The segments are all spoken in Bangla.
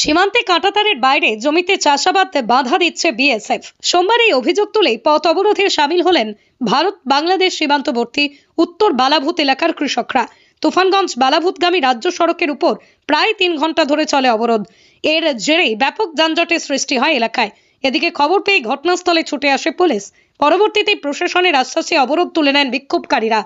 সীমান্তে কাঁটাতারের বাইরে জমিতে চাষাবাদ বাধা দিচ্ছে বিএসএফ। সোমবার এই অভিযোগ তুলেই পথ অবরোধে সামিল হলেন ভারত বাংলাদেশ সীমান্তবর্তী উত্তর বালাভূত এলাকার কৃষকরা। তুফানগঞ্জ বালাভূতগামী রাজ্য সড়কের উপর প্রায় তিন ঘণ্টা ধরে চলে অবরোধ। এর জেরেই ব্যাপক যানজটের সৃষ্টি হয় এলাকায়। এদিকে খবর পেয়ে ঘটনাস্থলে ছুটে আসে পুলিশ। পরবর্তীতে প্রশাসনের আশ্বাসে অবরোধ তুলে নেন বিক্ষোভকারীরা।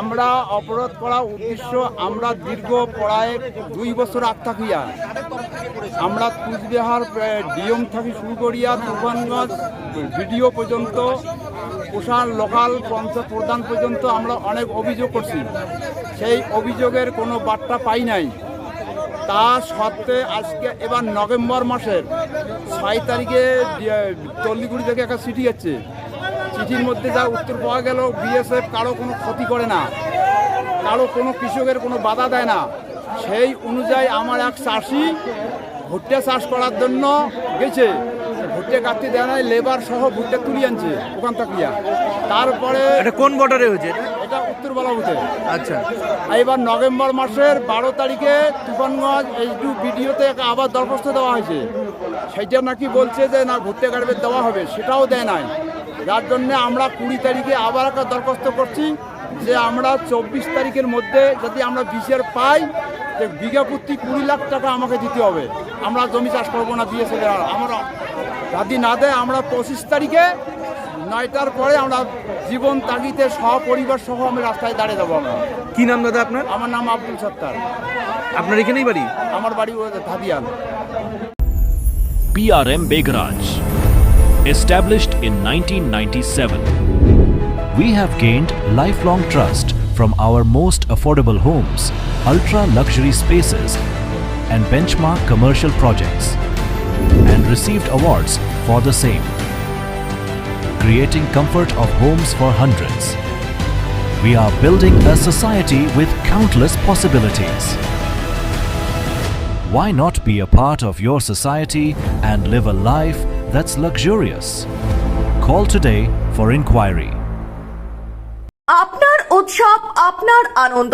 আমরা অবরোধ করা উদ্দেশ্য আমরা দীর্ঘ প্রায় দুই বছর আগ থাকিয়া আমরা কুচবিহার ডিএম থাকি শুরু করিয়া তুফানগঞ্জ, ভিডিও পর্যন্ত প্রশান লোকাল পঞ্চায়েত প্রধান পর্যন্ত আমরা অনেক অভিযোগ করছি। সেই অভিযোগের কোনো বার্তা পাই নাই। তা সত্ত্বে আজকে এবার নভেম্বর মাসের ছয় তারিখে তল্লিগুড়ি থেকে একটা চিঠি যাচ্ছে চিঠির মধ্যে যা উত্তর পাওয়া গেল বিএসএফ কারও কোনো ক্ষতি করে না। কারও কোনো কৃষকের কোনো বাধা দেয় না। সেই অনুযায়ী আমার এক চাষি ভুট্টা চাষ করার জন্য গেছে। ভুট্টা কাটতে দেয় নাই লেবার সহ ভুট্টা তুলি আনছে ওখান থাকিয়া তারপরে এটা কোন বর্ডারে হয়েছে? এটা? উত্তর বালাবুতে আচ্ছা। এবার নভেম্বর মাসের বারো তারিখে তুফানগঞ্জ এই টু ভিডিওতে একটা আবার দরখাস্ত দেওয়া হয়েছে। সেইটা নাকি বলছে যে না ভুট্টা গাড়বে দেওয়া হবে সেটাও দেয় নাই। যার জন্য আমরা কুড়ি তারিখে আবার একটা দরখাস্ত করছি যে আমরা চব্বিশ তারিখের মধ্যে যদি আমরা বিশের পাই যে বিঘা প্রতি কুড়ি লাখ টাকা আমাকে দিতে হবে। আমরা জমি চাষ করব না বিএসএফ আমরা যদি না দেয় আমরা পঁচিশ তারিখে নয়টার পরে আমরা জীবন তাগিতে সপরিবার সহ আমি রাস্তায় দাঁড়িয়ে যাব আমরা। কি নাম দাদা আপনার? আমার নাম আব্দুল সত্তার। আপনার এখানেই বাড়ি? আমার বাড়ি ধাদিয়ান PRM Begaraj. Established in 1997, we have gained lifelong trust from our most affordable homes, ultra luxury spaces, and benchmark commercial projects, and received awards for the same, creating comfort of homes for hundreds. We are building a society with countless possibilities. Why not be a part of your society and live a life that's luxurious? Call today for inquiry. আপনার উৎসব আপনার আনন্দ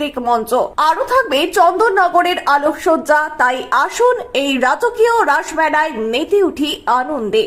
সাংস্কৃতিক মঞ্চ। আরও থাকবে চন্দননগরের আলোকসজ্জা। তাই আসুন এই রাজকীয় রাসমেলায় মেতে উঠি আনন্দে।